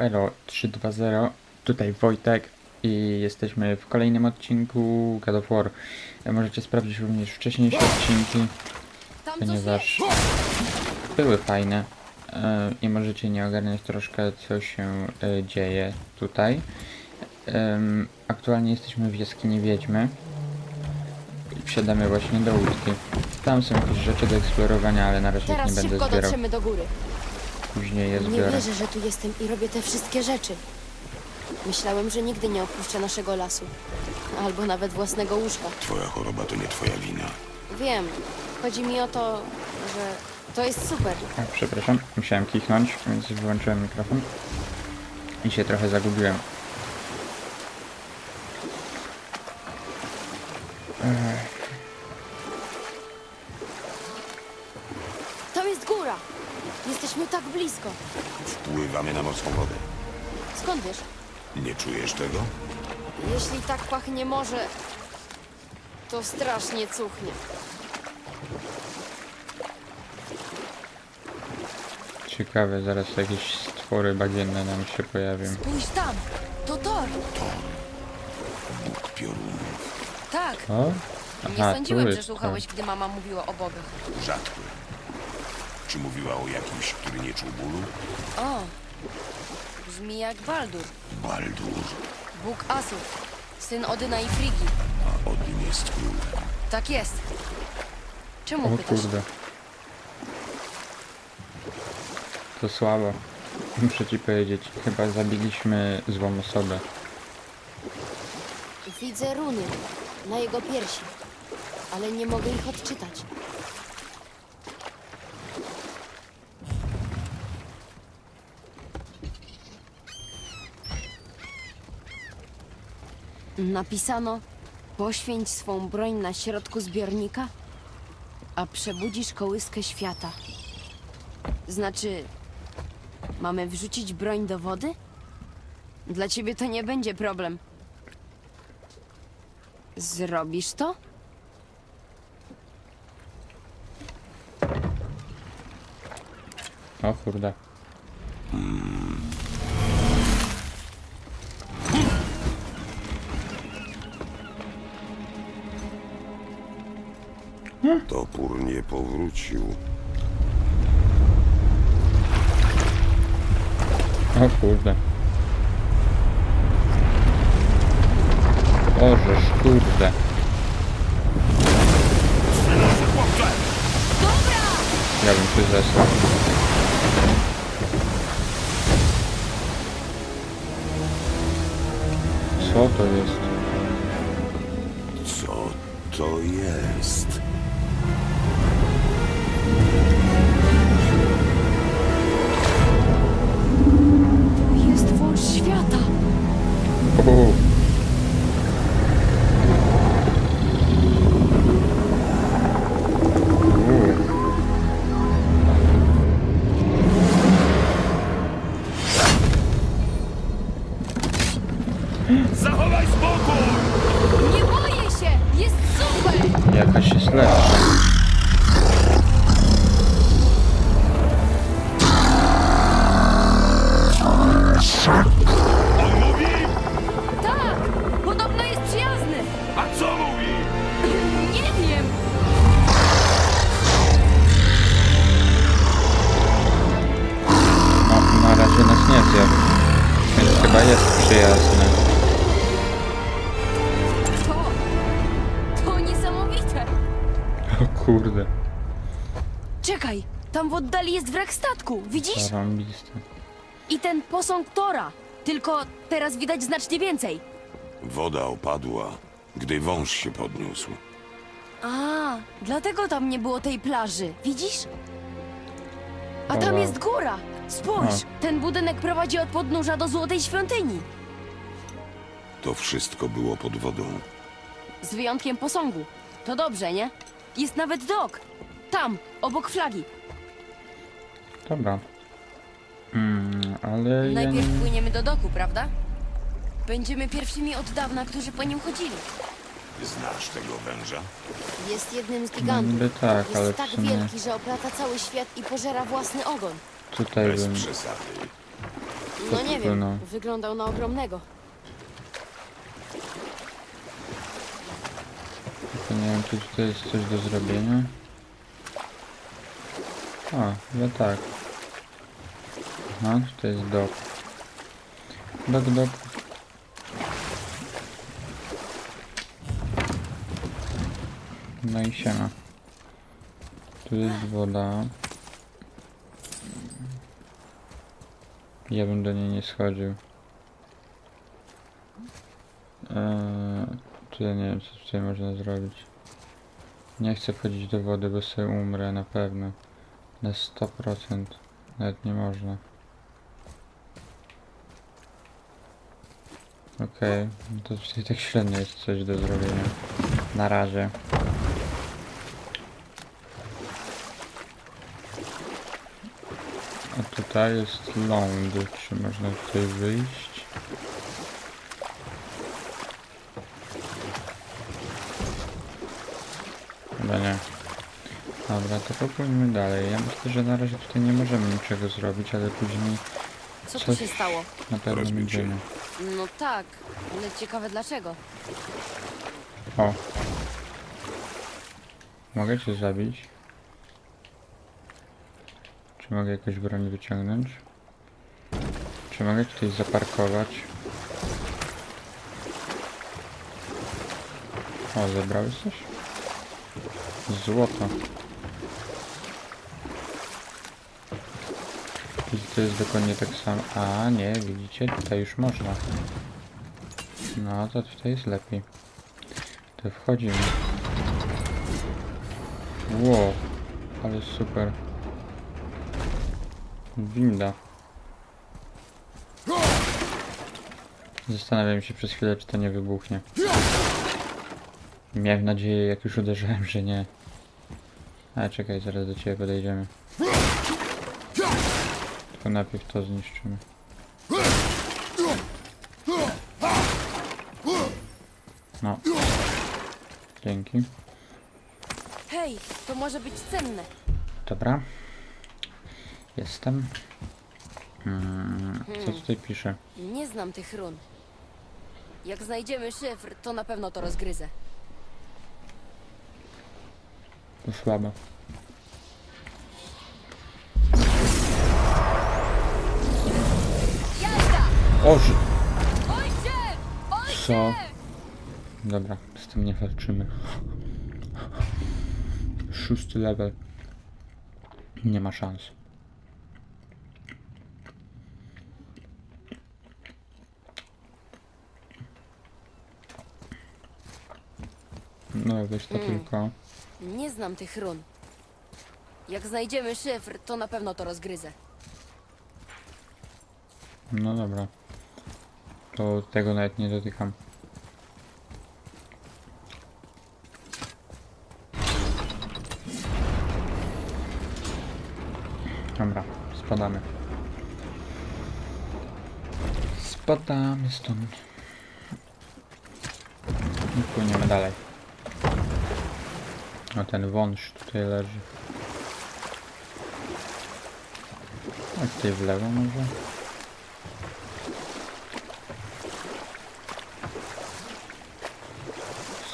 elo 320, tutaj Wojtek i jesteśmy w kolejnym odcinku God of War. E, Możecie sprawdzić również wcześniejsze odcinki, ponieważ były fajne e, i możecie nie ogarniać troszkę co się e, dzieje tutaj. Aktualnie jesteśmy w jaskini Wiedźmy i wsiadamy właśnie do łódki. Tam są jakieś rzeczy do eksplorowania, ale na razie ich nie Teraz będę szybko zbierał. dotrzemy do góry. Później je Nie zbiorę. wierzę, że tu jestem i robię te wszystkie rzeczy. Myślałem, że nigdy nie opuszczę naszego lasu. Albo nawet własnego łóżka. Twoja choroba to nie twoja wina. Wiem. Chodzi mi o to, że to jest super. A, przepraszam, musiałem kichnąć, więc wyłączyłem mikrofon i się trochę zagubiłem. Tam blisko. Wpływamy na morską wodę. Skąd wiesz? Nie czujesz tego? Jeśli tak pachnie morze, to strasznie cuchnie. Ciekawe, zaraz jakieś stwory bagienne nam się pojawią. Spójrz tam, to Thor. Bóg piorunów. Tak, O? nie Aha, sądziłem, tu że jest słuchałeś, gdy mama mówiła o bogach. Rzadko. Czy mówiła o jakimś, który nie czuł bólu? O, brzmi jak Baldur, Baldur. bóg Asur, syn Odyna i Frigi. A Odyn jest królem. Tak jest. Czemu O pytasz? kurde. To słabo. Muszę ci powiedzieć, chyba zabiliśmy złą osobę. Widzę runy na jego piersi, ale nie mogę ich odczytać. Napisano: Poświęć swą broń na środku zbiornika, a przebudzisz kołyskę świata. Znaczy, mamy wrzucić broń do wody? Dla ciebie to nie będzie problem. Zrobisz to? O kurde. Nie powrócił. O kurde. Ożeż, kurde. Ja bym się zesłał. Co to jest? Co to jest? O kurde. Czekaj! Tam w oddali jest wrak statku, widzisz? Zarąbiste. I ten posąg Tora. Tylko teraz widać znacznie więcej. Woda opadła, gdy wąż się podniósł. A, dlatego tam nie było tej plaży, widzisz? A tam Wow. jest góra! Spójrz, A. ten budynek prowadzi od podnóża do Złotej Świątyni. To wszystko było pod wodą. Z wyjątkiem posągu. To dobrze, nie? Jest nawet dok. Tam, obok flagi. Dobra. Mm, ale ja Najpierw nie... płyniemy do doku, prawda? Będziemy pierwszymi od dawna, którzy po nim chodzili. Znasz tego węża? Jest jednym z No gigantów. niby tak, ale Jest w tak sumie... wielki, że oplata cały świat i pożera własny ogon. Tutaj Bez bym... przesady. No nie wiem, wypłynął. wyglądał na ogromnego. Nie wiem, czy tutaj jest coś do zrobienia. O, no tak. No, tutaj jest dok. Dok, dok. No i siema. Tu jest woda. Ja bym do niej nie schodził. Eee, nie wiem, co tutaj można zrobić. Nie chcę wchodzić do wody, bo sobie umrę na pewno. Na 100%. Nawet nie można. Okej, no to tutaj tak średnio jest coś do zrobienia. Na razie. A tutaj jest ląd. Czy można tutaj wyjść? Chyba nie. Dobra, to popłyńmy dalej. Ja myślę, że na razie tutaj nie możemy niczego zrobić, ale później Co tu Coś- się stało? na pewno Rozbił się. będziemy. No tak, ale ciekawe dlaczego. O. Mogę cię zabić? Czy mogę jakąś broń wyciągnąć? Czy mogę tutaj zaparkować? O, zebrałeś coś? Złoto. I to jest dokładnie tak samo. A, nie, widzicie? Tutaj już można. No, to tutaj jest lepiej. To wchodzimy. Wow, ale super. Winda. Zastanawiam się przez chwilę, czy to nie wybuchnie. Miałem nadzieję, jak już uderzyłem, że nie. Ale czekaj, zaraz do ciebie podejdziemy. Tylko najpierw to zniszczymy. No. Dzięki. Hej, to może być cenne. Dobra. Jestem. Mm, co tutaj pisze? Nie znam tych run. Jak znajdziemy szyfr, to na pewno to rozgryzę. To! Oży! Ojcze! Co? Dobra, z tym nie walczymy. Szósty level. Nie ma szans. No, weź to Mm. tylko. Nie znam tych run. Jak znajdziemy szyfr, to na pewno to rozgryzę. No dobra. To tego nawet nie dotykam. Dobra, spadamy. Spadamy stąd. I płyniemy dalej. O, ten wąż tutaj leży. A tutaj w lewo może?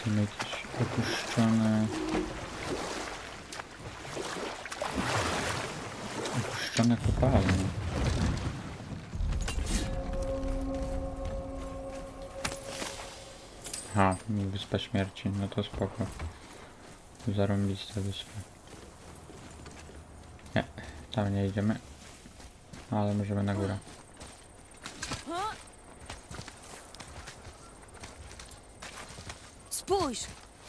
Są jakieś opuszczone... Opuszczone kopalnie. Aha, Wyspa Śmierci, no to spoko. Zarąbista wyspa. Nie, tam nie idziemy. Ale możemy na górę. Spójrz!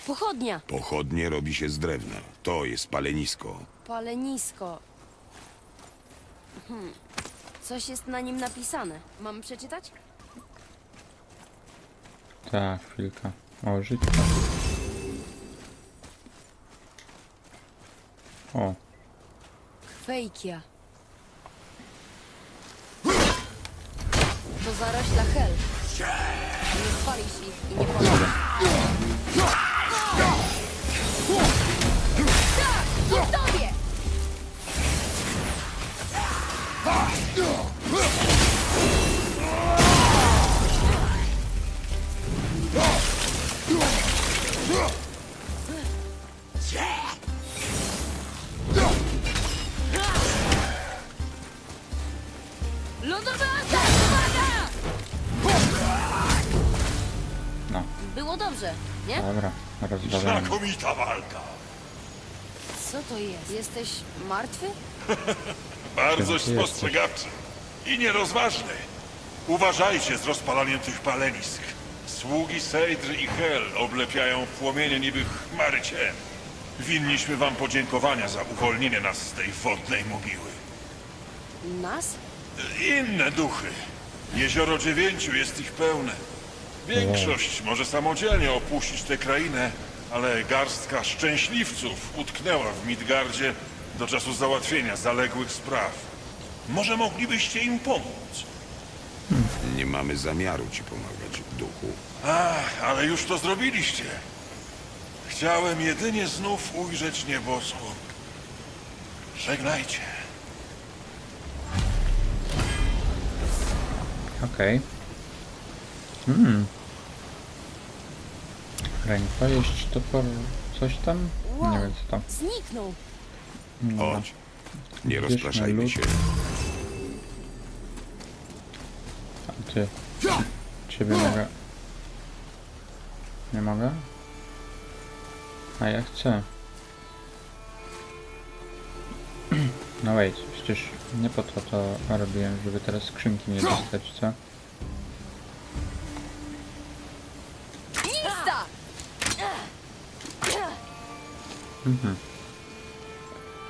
Pochodnia! Pochodnie robi się z drewna. To jest palenisko. Palenisko. Hmm. Coś jest na nim napisane. Mam przeczytać? Tak, chwilka. O, życie. O, Fejkia. To zarośla hel. Nie spalisz ich i nie pomoże. Tak! W tobie! Nie? Dobra, rozwalamy. Znakomita walka. Co to jest? Jesteś martwy? Bardzo ty jesteś? spostrzegawczy i nierozważny. Uważajcie z rozpalaniem tych palenisk. Sługi Sejdr i Hel oblepiają w płomienie niby chmary. Winniśmy wam podziękowania za uwolnienie nas z tej wodnej mogiły. Nas? Inne duchy. Jezioro Dziewięciu jest ich pełne. Większość może samodzielnie opuścić tę krainę, ale garstka szczęśliwców utknęła w Midgardzie do czasu załatwienia zaległych spraw. Może moglibyście im pomóc? Nie mamy zamiaru ci pomagać, duchu. Ach, ale już to zrobiliście. Chciałem jedynie znów ujrzeć nieboskłon. Żegnajcie. Okej. Hmm. Rękojeść to por... coś tam? Nie wiem co tam. Zniknął. Chodź. Nie Bierzmy rozpraszajmy lód. się. A ty. Ciebie mogę. Nie mogę? A ja chcę. No wait, przecież nie po to to robiłem, żeby teraz skrzynki nie dostać, co? Mhm.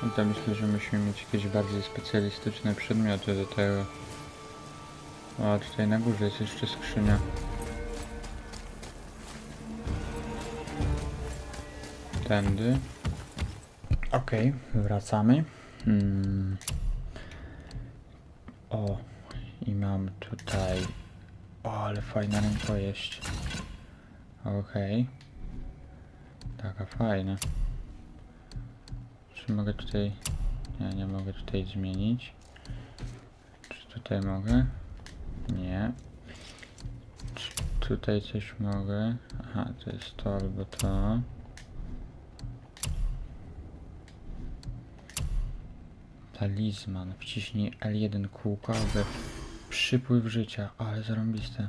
No to myślę, że musimy mieć jakieś bardziej specjalistyczne przedmioty do tego. A tutaj na górze jest jeszcze skrzynia. Tędy. Okej, wracamy. Hmm. O, i mam tutaj... O, ale fajna rękojeść. Okej. Taka fajna. Czy mogę tutaj... Nie, nie mogę tutaj zmienić. Czy tutaj mogę? Nie. Czy tutaj coś mogę? Aha, to jest to albo to. Talizman. Wciśnij L1 kółko, aby przypływ życia. Ale zarąbiste.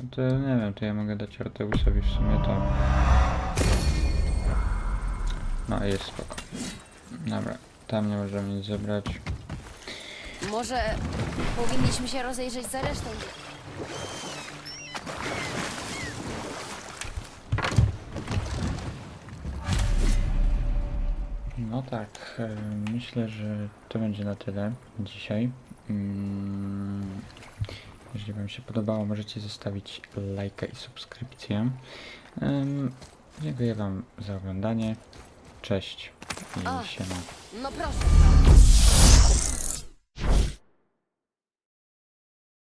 No to nie wiem, to ja mogę dać Arteusowi w sumie to. No jest spoko. Dobra, tam nie możemy nic zebrać. Może powinniśmy się rozejrzeć za resztą. No tak, e, myślę, że to będzie na tyle dzisiaj. Mm, Jeżeli Wam się podobało, możecie zostawić lajka i subskrypcję. Dziękuję Wam za oglądanie. Cześć i siema. No proszę.